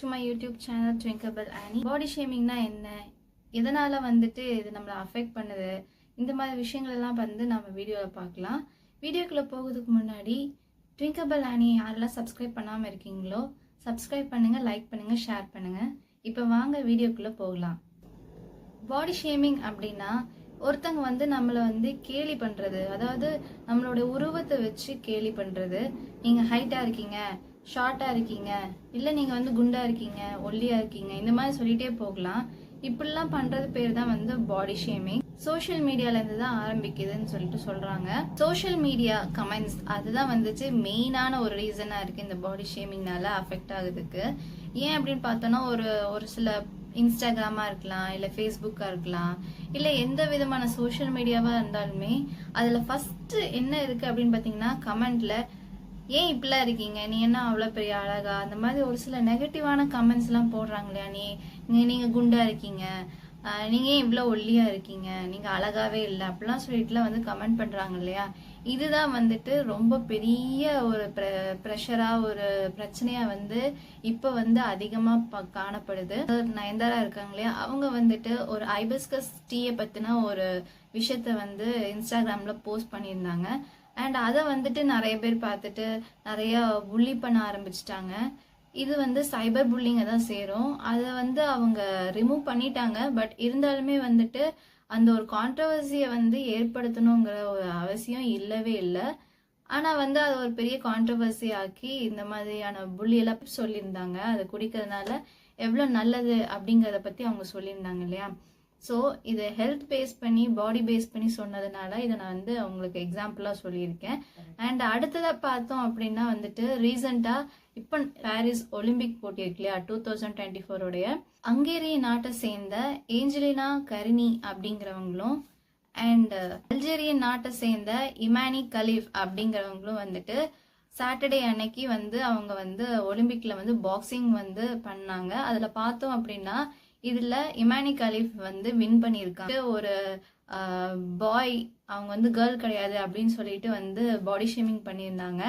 To my YouTube channel Twinkable Annie body ஷேமிங்னா என்ன? எதனால் வந்துட்டு இது நம்மளை அஃபெக்ட் பண்ணுது? இந்த மாதிரி விஷயங்கள் எல்லாம் வந்து நம்ம வீடியோவில் பார்க்கலாம். வீடியோக்குள்ளே போகிறதுக்கு முன்னாடி ட்விங்கபிள் ஆனி யாரெல்லாம் சப்ஸ்கிரைப் பண்ணாமல் இருக்கீங்களோ சப்ஸ்கிரைப் பண்ணுங்கள் லைக் பண்ணுங்கள் ஷேர் பண்ணுங்கள் இப்போ வாங்க வீடியோக்குள்ளே போகலாம். பாடி ஷேமிங் அப்படின்னா ஒருத்தங்க வந்து நம்மளை வந்து கேலி பண்ணுறது அதாவது நம்மளோட உருவத்தை வச்சு கேலி பண்ணுறது நீங்கள் ஹைட்டாக இருக்கீங்க. ஷார்ட்டாக இருக்கீங்க. இல்லை நீங்கள் வந்து குண்டாக இருக்கீங்க ஒல்லியாக இருக்கீங்க இந்த மாதிரி சொல்லிகிட்டே போகலாம். இப்படிலாம் பண்ணுறது பேர் தான் வந்து பாடி ஷேமிங் சோஷியல் மீடியாலேருந்து தான் ஆரம்பிக்குதுன்னு சொல்லிட்டு சொல்கிறாங்க சோஷியல் மீடியா கமெண்ட்ஸ் அதுதான் வந்துச்சு மெயினான ஒரு ரீசனாக இருக்குது இந்த பாடி ஷேமிங்னால அஃபெக்ட் ஆகுதுக்கு. ஏன் அப்படின்னு பார்த்தோன்னா ஒரு ஒரு சில இன்ஸ்டாகிராமாக இருக்கலாம் இல்லை ஃபேஸ்புக்காக இருக்கலாம் இல்லை எந்த விதமான சோஷியல் மீடியாவாக இருந்தாலுமே அதில் ஃபஸ்ட்டு என்ன இருக்குது அப்படின்னு பார்த்தீங்கன்னா கமெண்ட்டில் ஏன் இப்படிலாம் இருக்கீங்க? நீ என்ன அவ்வளோ பெரிய அழகா? அந்த மாதிரி ஒரு சில நெகட்டிவான கமெண்ட்ஸ்லாம் போடுறாங்க இல்லையா நீ நீங்கள் குண்டாக குண்டா இருக்கீங்க. நீங்கள் ஏன் இவ்வளோ ஒல்லியாக இருக்கீங்க? நீங்கள் அழகாவே இல்லை. அப்படிலாம் சொல்லிட்டுலாம் வந்து கமெண்ட் பண்ணுறாங்க இல்லையா? இதுதான் வந்துட்டு ரொம்ப பெரிய ஒரு ப்ர ப்ரெஷராக ஒரு பிரச்சனையாக வந்து இப்போ வந்து அதிகமாக ப- காணப்படுது. நயன்தாரா இருக்காங்க இல்லையா? அவங்க வந்துட்டு ஒரு ஐபஸ்கஸ் டீயை பற்றின ஒரு விஷயத்த வந்து இன்ஸ்டாகிராமில் போஸ்ட் பண்ணியிருந்தாங்க. அண்ட் அதை வந்துட்டு நிறைய பேர் பார்த்துட்டு நிறைய புள்ளி பண்ண ஆரம்பிச்சிட்டாங்க. இது வந்து சைபர் புல்லிங்கை தான் சேரும். அதை வந்து அவங்க ரிமூவ் பண்ணிட்டாங்க. பட் இருந்தாலுமே வந்துட்டு அந்த ஒரு கான்ட்ரவர்சியை வந்து ஏற்படுத்தணுங்கிற ஒரு அவசியம் இல்லவே இல்லை. ஆனால் வந்து அது ஒரு பெரிய கான்ட்ரவர்சி ஆக்கி இந்த மாதிரியான புள்ளியெல்லாம் சொல்லியிருந்தாங்க. அதை குடிக்கிறதுனால எவ்வளோ நல்லது அப்படிங்கிறத பற்றி அவங்க சொல்லியிருந்தாங்க இல்லையா? ஸோ இதை ஹெல்த் பேஸ் பண்ணி பாடி பேஸ் பண்ணி சொன்னதுனால இதை நான் வந்து உங்களுக்கு எக்ஸாம்பிளாக சொல்லியிருக்கேன். அண்ட் அடுத்ததாக பார்த்தோம் அப்படின்னா வந்துட்டு ரீசெண்டாக இப்போ பாரிஸ் ஒலிம்பிக் போட்டி இருக்கு இல்லையா? டூ தௌசண்ட் டுவெண்ட்டி ஃபோரோடைய ஹங்கேரிய நாட்டை சேர்ந்த ஏஞ்சலினா கரினி அப்படிங்கிறவங்களும் அண்ட் அல்ஜேரியன் நாட்டை சேர்ந்த இமானி கலீஃப் அப்படிங்கிறவங்களும் வந்துட்டு சாட்டர்டே அன்னைக்கு வந்து அவங்க வந்து ஒலிம்பிக்ல வந்து பாக்ஸிங் வந்து பண்ணாங்க. அதில் பார்த்தோம் அப்படின்னா இதில் இமானி கலீஃப் வந்து வின் பண்ணியிருக்காங்க. ஒரு பாய் அவங்க வந்து கேர்ள் கிடையாது அப்படின்னு சொல்லிட்டு வந்து பாடி ஷேமிங் பண்ணியிருந்தாங்க.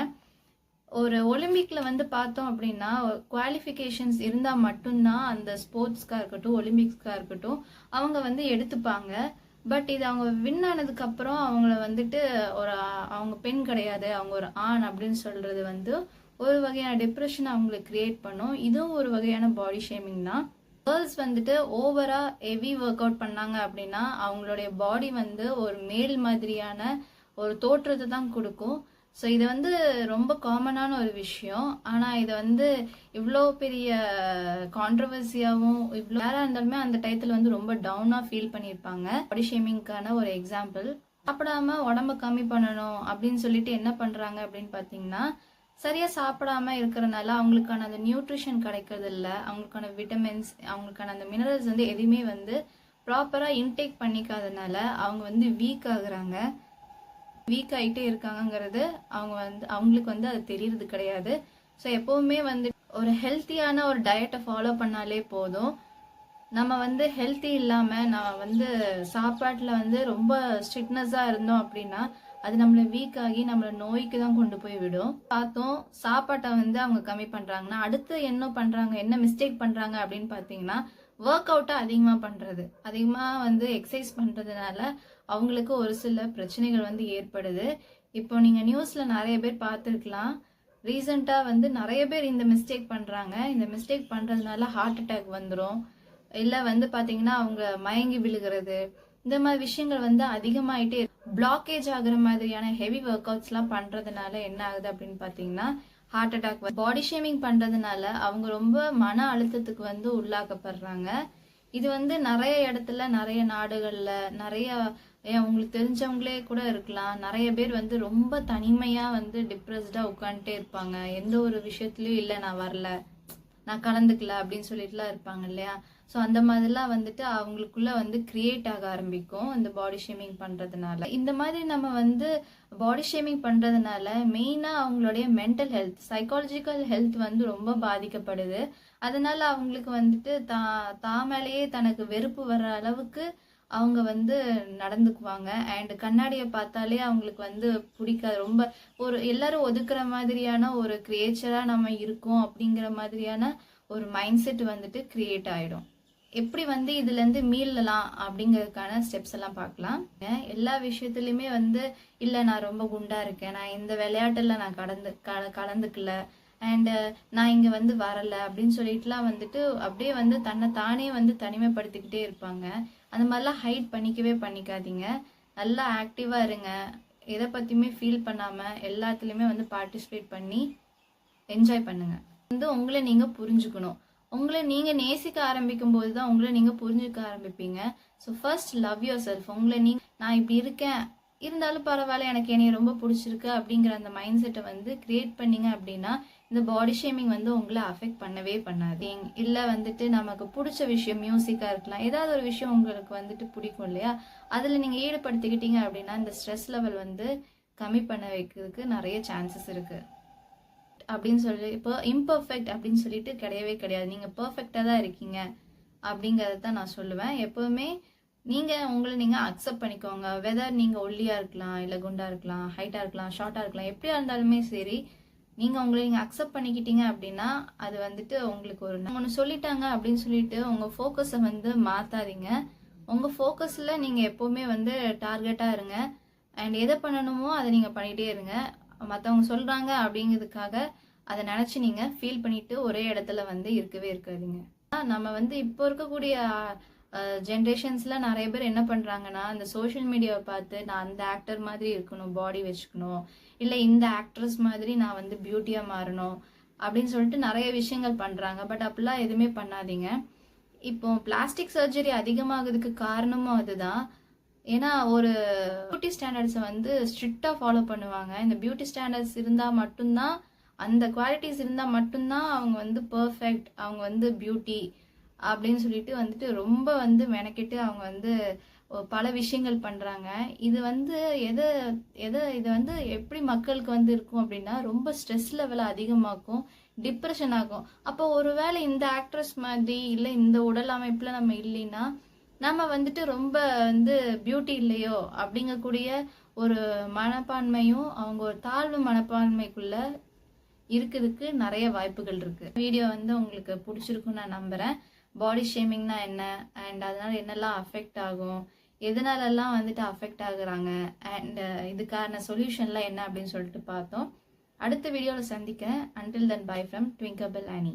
ஒரு ஒலிம்பிக்கில் வந்து பார்த்தோம் அப்படின்னா குவாலிஃபிகேஷன்ஸ் இருந்தால் மட்டும்தான் அந்த ஸ்போர்ட்ஸ்க்காக இருக்கட்டும் ஒலிம்பிக்ஸ்க்காக இருக்கட்டும் அவங்க வந்து எடுத்துப்பாங்க. பட் இது அவங்க வின் ஆனதுக்கப்புறம் அவங்கள வந்துட்டு ஒரு அவங்க பெண் கிடையாது அவங்க ஒரு ஆண் அப்படின்னு சொல்கிறது வந்து ஒரு வகையான டிப்ரெஷன் அவங்களுக்கு க்ரியேட் பண்ணும். இதுவும் ஒரு வகையான பாடி ஷேமிங் தான் கேர்ள்ஸ் வந்துட்டு ஓவரா ஹெவி ஒர்க் அவுட் பண்ணாங்க அப்படின்னா அவங்களுடைய பாடி வந்து ஒரு மேல் மாதிரியான ஒரு தோற்றத்தை தான் கொடுக்கும். ஸோ இது வந்து ரொம்ப காமனான ஒரு விஷயம். ஆனால் இதை வந்து இவ்வளோ பெரிய கான்ட்ரவர்சியாகவும் இவ்வளோ யாராக இருந்தாலுமே அந்த டயத்தில் வந்து ரொம்ப டவுனாக ஃபீல் பண்ணியிருப்பாங்க. பாடி ஷேமிங்க்கான ஒரு எக்ஸாம்பிள் சாப்பிடாம உடம்ப கம்மி பண்ணணும் அப்படின்னு சொல்லிட்டு என்ன பண்ணுறாங்க அப்படின்னு பார்த்தீங்கன்னா சரியாக சாப்பிடாம இருக்கிறனால அவங்களுக்கான அந்த நியூட்ரிஷன் கிடைக்கிறது இல்லை அவங்களுக்கான விட்டமின்ஸ் அவங்களுக்கான அந்த மினரல்ஸ் வந்து எதுவுமே வந்து ப்ராப்பராக இன்டேக் பண்ணிக்காதனால அவங்க வந்து வீக் ஆகுறாங்க. வீக் ஆகிட்டே இருக்காங்கங்கிறது அவங்க வந்து அவங்களுக்கு வந்து அது தெரியறது கிடையாது. ஸோ எப்போவுமே வந்து ஒரு ஹெல்த்தியான ஒரு டயட்டை ஃபாலோ பண்ணாலே போதும். நம்ம வந்து ஹெல்த்தி இல்லாமல் நான் வந்து சாப்பாட்டில் வந்து ரொம்ப ஸ்ட்ரிக்னஸாக இருந்தோம் அப்படின்னா அது நம்மளை வீக் ஆகி நம்மளை நோய்க்கு தான் கொண்டு போய் விடும். பார்த்தோம் சாப்பாட்டை வந்து அவங்க கம்மி பண்ணுறாங்கன்னா அடுத்து என்ன பண்ணுறாங்க என்ன மிஸ்டேக் பண்ணுறாங்க அப்படின்னு பார்த்தீங்கன்னா ஒர்க் அவுட்டை அதிகமாக பண்ணுறது அதிகமாக வந்து எக்ஸசைஸ் பண்ணுறதுனால அவங்களுக்கு ஒரு சில பிரச்சனைகள் வந்து ஏற்படுது. இப்போ நீங்கள் நியூஸில் நிறைய பேர் பார்த்துருக்கலாம். ரீசண்டாக வந்து நிறைய பேர் இந்த மிஸ்டேக் பண்ணுறாங்க இந்த மிஸ்டேக் பண்ணுறதுனால ஹார்ட் அட்டாக் வந்துடும் இல்லை வந்து பார்த்தீங்கன்னா அவங்க மயங்கி விழுகிறது. இந்த மாதிரி விஷயங்கள் வந்து அதிகமாயிட்டே பிளாக்கேஜ் ஆகுற மாதிரியான ஹெவி ஒர்க் அவுட்ஸ்லாம் பண்ணுறதுனால என்ன ஆகுது அப்படின்னு பார்த்தீங்கன்னா ஹார்ட் அட்டாக் பாடி ஷேமிங் பண்ணுறதுனால அவங்க ரொம்ப மன அழுத்தத்துக்கு வந்து உள்ளாக்கப்படுறாங்க. இது வந்து நிறைய இடத்துல நிறைய நாடுகளில் நிறைய அவங்களுக்கு உங்களுக்கு தெரிஞ்சவங்களே கூட இருக்கலாம். நிறைய பேர் வந்து ரொம்ப தனிமையாக வந்து டிப்ரெஸ்டாக உட்காந்துட்டே இருப்பாங்க. எந்த ஒரு விஷயத்துலையும் இல்லை நான் வரல. நான் கலந்துக்கல அப்படின்னு சொல்லிட்டுலாம் இருப்பாங்க இல்லையா? ஸோ அந்த மாதிரிலாம் வந்துட்டு அவங்களுக்குள்ள வந்து கிரியேட் ஆக ஆரம்பிக்கும் இந்த பாடி ஷேமிங் பண்ணுறதுனால இந்த மாதிரி நம்ம வந்து பாடி ஷேமிங் பண்ணுறதுனால மெயினாக அவங்களுடைய மென்டல் ஹெல்த் சைக்காலஜிக்கல் ஹெல்த் வந்து ரொம்ப பாதிக்கப்படுது. அதனால அவங்களுக்கு வந்துட்டு தா தா மேலேயே தனக்கு வெறுப்பு வர்ற அளவுக்கு அவங்க வந்து நடந்துக்குவாங்க. அண்ட் கண்ணாடியை பார்த்தாலே அவங்களுக்கு வந்து பிடிக்காது. ரொம்ப ஒரு எல்லாரும் ஒதுக்குற மாதிரியான ஒரு கிரியேச்சராக நம்ம இருக்கோம் அப்படிங்கிற மாதிரியான ஒரு மைண்ட் செட் வந்துட்டு கிரியேட் ஆகிடும் எப்படி வந்து இதுலேருந்து மீளலாம் அப்படிங்கிறதுக்கான ஸ்டெப்ஸ் எல்லாம் பார்க்கலாம். எல்லா விஷயத்துலையுமே வந்து இல்லை நான் ரொம்ப குண்டாக இருக்கேன். நான் இந்த விளையாட்டில் நான் கடந்து கல கலந்துக்கல. அண்டு நான் இங்கே வந்து வரலை. அப்படின்னு சொல்லிட்டுலாம் வந்துட்டு அப்படியே வந்து தன்னை தானே வந்து தனிமைப்படுத்திக்கிட்டே இருப்பாங்க. அந்த மாதிரிலாம் ஹைட் பண்ணிக்கவே பண்ணிக்காதீங்க. நல்லா ஆக்டிவாக இருங்க. எதை பற்றியுமே ஃபீல் பண்ணாமல் எல்லாத்துலேயுமே வந்து பார்ட்டிசிபேட் பண்ணி என்ஜாய் பண்ணுங்கள் வந்து உங்களை நீங்கள் புரிஞ்சுக்கணும். உங்களை நீங்கள் நேசிக்க ஆரம்பிக்கும் போது தான் உங்களை நீங்கள் புரிஞ்சுக்க ஆரம்பிப்பீங்க. So first love yourself உங்களை நீ நான் இப்படி இருக்கேன். இருந்தாலும் பரவாயில்ல எனக்கு என்னைய ரொம்ப பிடிச்சிருக்கு அப்படிங்கிற அந்த மைண்ட் செட்டை வந்து கிரியேட் பண்ணீங்க அப்படின்னா இந்த பாடி ஷேமிங் வந்து உங்களை அஃபெக்ட் பண்ணவே பண்ணாது. இல்லை வந்துட்டு நமக்கு பிடிச்ச விஷயம் மியூசிக்காக இருக்கலாம். ஏதாவது ஒரு விஷயம் உங்களுக்கு வந்துட்டு பிடிக்கும் இல்லையா? அதில் நீங்கள் ஈடுபடுத்திக்கிட்டீங்க அப்படின்னா இந்த ஸ்ட்ரெஸ் லெவல் வந்து கம்மி பண்ண வைக்கிறதுக்கு நிறைய சான்சஸ் இருக்குது அப்படின்னு சொல்லி இப்போ இம்பர்ஃபெக்ட் அப்படின்னு சொல்லிட்டு கிடையவே கிடையாது. நீங்கள் பர்ஃபெக்டாக தான் இருக்கீங்க அப்படிங்கிறத தான் நான் சொல்லுவேன். எப்போவுமே நீங்கள் உங்களை நீங்கள் அக்செப்ட் பண்ணிக்கோங்க. வெதர் நீங்கள் ஒல்லியாக இருக்கலாம் இல்லை குண்டாக இருக்கலாம் ஹைட்டாக இருக்கலாம் ஷார்ட்டாக இருக்கலாம் எப்படியா இருந்தாலுமே சரி நீங்கள் உங்களை நீங்கள் அக்செப்ட் பண்ணிக்கிட்டீங்க அப்படின்னா அது வந்துட்டு உங்களுக்கு ஒரு ஒன்று சொல்லிட்டாங்க அப்படின்னு சொல்லிட்டு உங்கள் ஃபோக்கஸை வந்து மாற்றாதீங்க உங்கள் ஃபோக்கஸில் நீங்கள் எப்போவுமே வந்து டார்கெட்டாக இருங்க. அண்ட் எதை பண்ணணுமோ அதை நீங்கள் பண்ணிகிட்டே இருங்க. மற்றவங்க சொல்கிறாங்க அப்படிங்கிறதுக்காக அதை நினச்சி நீங்கள் ஃபீல் பண்ணிட்டு ஒரே இடத்துல வந்து இருக்கவே இருக்காதீங்க. நம்ம வந்து இப்போ இருக்கக்கூடிய ஜென்ரேஷன்ஸில் நிறைய பேர் என்ன பண்ணுறாங்கன்னா இந்த சோஷியல் மீடியாவை பார்த்து நான் அந்த ஆக்டர் மாதிரி இருக்கணும் பாடி வச்சுக்கணும் இல்லை இந்த ஆக்ட்ரஸ் மாதிரி நான் வந்து பியூட்டியாக மாறணும் அப்படின்னு சொல்லிட்டு நிறைய விஷயங்கள் பண்ணுறாங்க பட் அப்படிலாம் எதுவுமே பண்ணாதீங்க. இப்போ பிளாஸ்டிக் சர்ஜரி அதிகமாகிறதுக்கு காரணமும் அதுதான். ஏன்னா ஒரு பியூட்டி ஸ்டாண்டர்ட்ஸை வந்து ஸ்ட்ரிக்டாக ஃபாலோ பண்ணுவாங்க. இந்த பியூட்டி ஸ்டாண்டர்ட்ஸ் இருந்தால் மட்டும்தான் அந்த குவாலிட்டிஸ் இருந்தால் மட்டும்தான் அவங்க வந்து பர்ஃபெக்ட் அவங்க வந்து பியூட்டி அப்படின்னு சொல்லிட்டு வந்துட்டு ரொம்ப வந்து மெனக்கெட்டு அவங்க வந்து பல விஷயங்கள் பண்ணுறாங்க இது வந்து எதை எதை இது வந்து எப்படி மக்களுக்கு வந்து இருக்கும் அப்படின்னா ரொம்ப ஸ்ட்ரெஸ் லெவலை அதிகமாக்கும் டிப்ரெஷன் ஆகும். அப்போ ஒருவேளை இந்த ஆக்ட்ரஸ் மாதிரி இல்லை இந்த உடல் அமைப்பில் நம்ம இல்லைன்னா நம்ம வந்துட்டு ரொம்ப வந்து பியூட்டி இல்லையோ அப்படிங்கக்கூடிய ஒரு மனப்பான்மையும் அவங்க ஒரு தாழ்வு மனப்பான்மைக்குள்ள இருக்கிறதுக்கு நிறைய வாய்ப்புகள் இருக்கு. வீடியோ வந்து உங்களுக்கு பிடிச்சிருக்குன்னு நான் நம்புறேன். பாடி ஷேமிங்னா என்ன? அண்ட் அதனால என்னெல்லாம் அஃபெக்ட் ஆகும்? எதனாலெல்லாம் வந்துட்டு அஃபெக்ட் ஆகுறாங்க? அண்ட் இதுக்கான சொல்யூஷன்லாம் என்ன அப்படின்னு சொல்லிட்டு பார்த்தோம். அடுத்த வீடியோவில் சந்திக்கிறேன். Until then bye from Twinkable Annie